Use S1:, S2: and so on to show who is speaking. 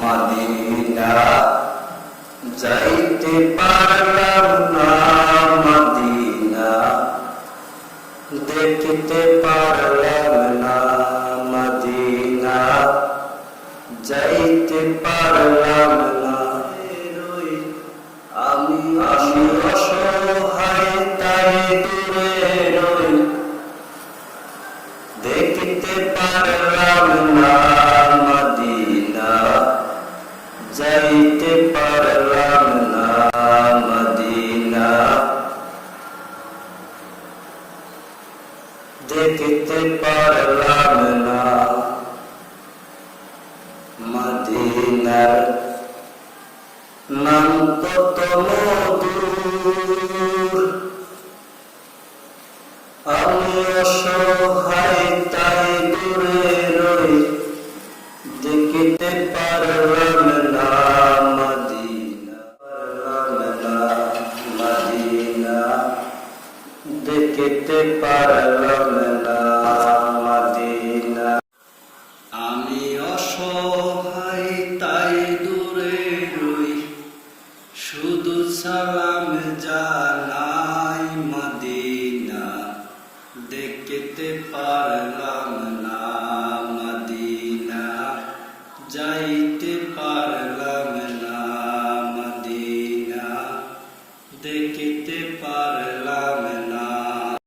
S1: Medina যাইতে পারলাম না মদিনা, দেখতে পারলাম না মদিনা, যাইতে পারলাম না। আমি আমি অসহায়, তাই দূরে রই। দেখতে পারলাম না যাইতে পারলাম না মদিনা। দেখতে পারলাম না মদিনার নাম কত মধুর আমি অসহায়, তাই দূরে রই। দেখিতে পারলাম দেখিতে পারলাম না মাদিনা। আমি অসহায় না মদিনা। যাইতে পারলাম না মদিনা। দেখিতে পারলাম না